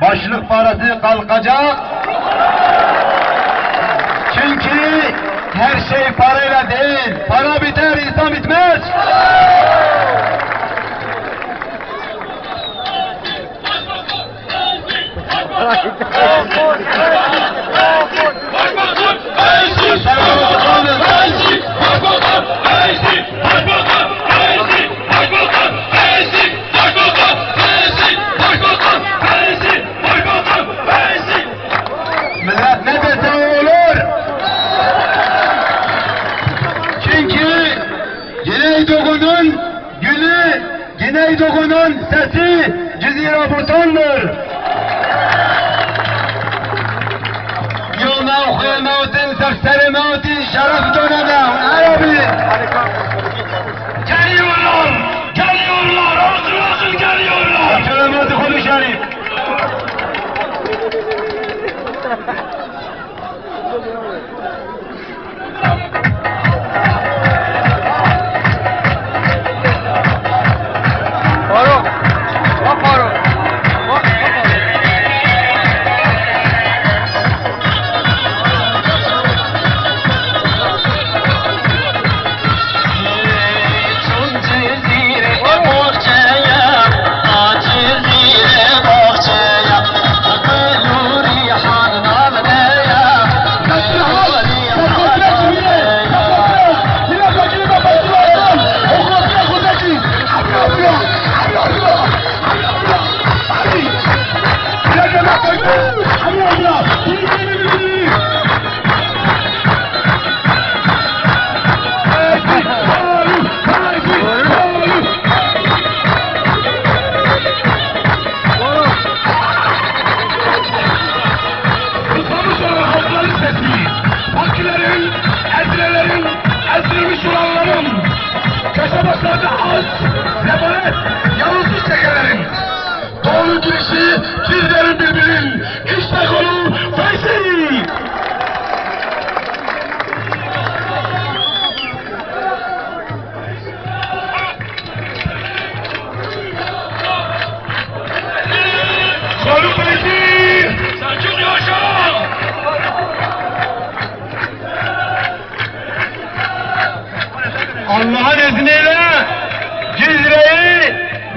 başlık parası kalkacak. Çünkü her şey parayla değil. Para biter, insan bitmez. Ne dese olur. Çünkü Güneydoğu'nun gülü, Güneydoğu'nun sesi Cizire Buton'dur. Yılma okuyor mevtin, serseri mevtin, şeref döneme, Arabi.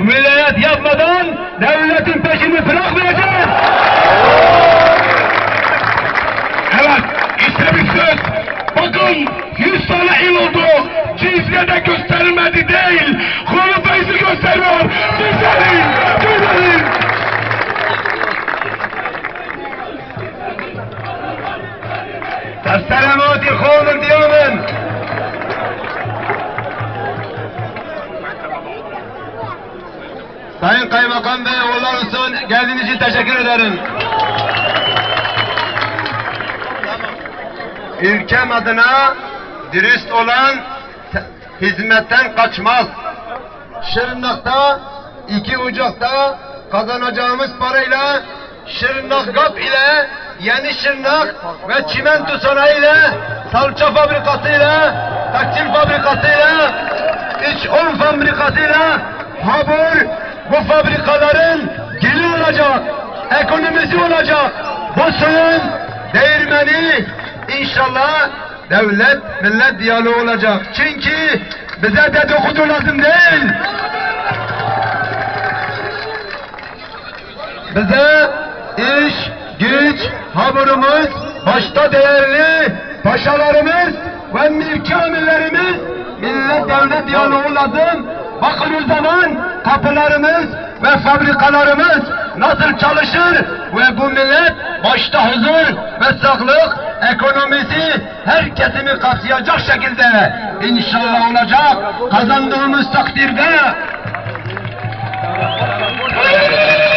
ولايات ياب مدان دولة تنتشر من فراغ بلدان Evet, istemişsiniz. Bakın, yüz il oldu. Cizre de göstermedi değil. Hurufeysi gösteriyor. Güzelim, güzelim. Tesselamati kulun diyor. Sayın Kaymakam Bey, uğurlar olsun. Geldiğiniz için teşekkür ederim. Ülkem adına dürüst olan te- hizmetten kaçmaz. Şırnak'ta, iki Ocak'ta kazanacağımız parayla Şırnak GAP ile Yeni Şırnak ve çimento sanayiyle salça fabrikasıyla tekstil fabrikasıyla iç un fabrikasıyla habur bu fabrikaların geli olacak, ekonomisi olacak. Bu suyun değirmeni inşallah devlet millet diyaloğu olacak. Çünkü bize dedikodu lazım değil. Bize iş, güç, haburumuz, başta değerli paşalarımız ve mülki amirlerimiz millet devlet diyaloğunladın. Bakın zaman kapılarımız ve fabrikalarımız nasıl çalışır ve bu millet başta huzur ve sağlık ekonomisi her kesimi kapsayacak şekilde inşallah olacak kazandığımız takdirde